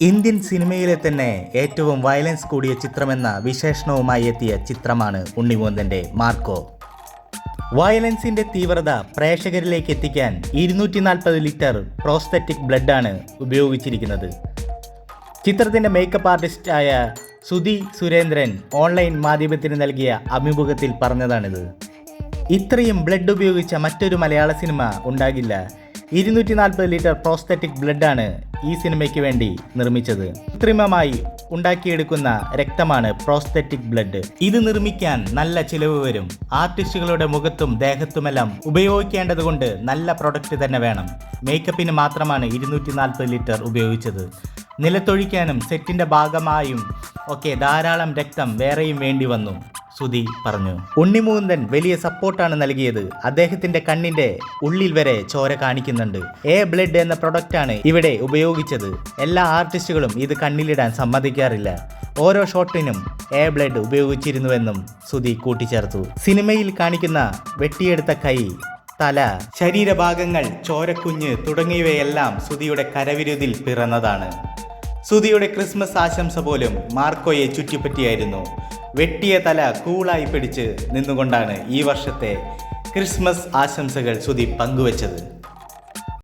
Indian സിനിമയിലെ തന്നെ ഏറ്റവും വയലൻസ് കൂടിയ ചിത്രമെന്ന വിശേഷണവുമായി എത്തിയ ചിത്രമാണ് ഉണ്ണിമൂന്തന്റെ മാർക്കോ. വയലൻസിന്റെ തീവ്രത പ്രേക്ഷകരിലേക്ക് എത്തിക്കാൻ ഇരുന്നൂറ്റി നാൽപ്പത് ലിറ്റർ പ്രോസ്തറ്റിക് ബ്ലഡാണ് ഉപയോഗിച്ചിരിക്കുന്നത്. ചിത്രത്തിന്റെ മേക്കപ്പ് ആർട്ടിസ്റ്റായ സുധി സുരേന്ദ്രൻ ഓൺലൈൻ മാധ്യമത്തിന് നൽകിയ അഭിമുഖത്തിൽ പറഞ്ഞതാണിത്. ഇത്രയും ബ്ലഡ് ഉപയോഗിച്ച മറ്റൊരു മലയാള സിനിമ ഉണ്ടാകില്ല. ഇരുന്നൂറ്റി നാൽപ്പത് ലിറ്റർ പ്രോസ്തറ്റിക് ബ്ലഡാണ് ഈ സിനിമയ്ക്ക് വേണ്ടി നിർമ്മിച്ചത്. കൃത്രിമമായി ഉണ്ടാക്കിയെടുക്കുന്ന രക്തമാണ് പ്രോസ്തറ്റിക് ബ്ലഡ് ഇത് നിർമ്മിക്കാൻ നല്ല ചിലവ് വരും. ആർട്ടിസ്റ്റുകളുടെ മുഖത്തും ദേഹത്തുമെല്ലാം ഉപയോഗിക്കേണ്ടതുകൊണ്ട് നല്ല പ്രൊഡക്റ്റ് തന്നെ വേണം. മേക്കപ്പിന് മാത്രമാണ് ഇരുന്നൂറ്റി നാൽപ്പത് ലിറ്റർ ഉപയോഗിച്ചത്. നിലത്തൊഴിക്കാനും സെറ്റിന്റെ ഭാഗമായും ഒക്കെ ധാരാളം രക്തം വേറെയും വേണ്ടി വന്നു. സുധി പറഞ്ഞു. ഉണ്ണിമൂന്തൻ വലിയ സപ്പോർട്ടാണ് നൽകിയത്. അദ്ദേഹത്തിന്റെ കണ്ണിന്റെ ഉള്ളിൽ വരെ ചോര കാണിക്കുന്നുണ്ട്. എ ബ്ലഡ് എന്ന പ്രൊഡക്റ്റാണ് ഇവിടെ ഉപയോഗിച്ചത്. എല്ലാ ആർട്ടിസ്റ്റുകളും ഇത് കണ്ണിലിടാൻ സമ്മതിക്കാറില്ല. ഓരോ ഷോട്ടിനും എ ബ്ലഡ് ഉപയോഗിച്ചിരുന്നുവെന്നും സുധി കൂട്ടിച്ചേർത്തു. സിനിമയിൽ കാണിക്കുന്ന വെട്ടിയെടുത്ത കൈ തല ശരീരഭാഗങ്ങൾ ചോരക്കുഞ്ഞ് തുടങ്ങിയവയെല്ലാം സുധിയുടെ കരവിരുതിൽ പിറന്നതാണ്. സുധിയുടെ ക്രിസ്മസ് ആശംസ പോലും മാർക്കോയെ ചുറ്റിപ്പറ്റിയായിരുന്നു. വെട്ടിയ തല കൂളായി പിടിച്ച് നിന്നുകൊണ്ടാണ് ഈ വർഷത്തെ ക്രിസ്മസ് ആശംസകൾ ശ്രുതി പങ്കുവച്ചത്.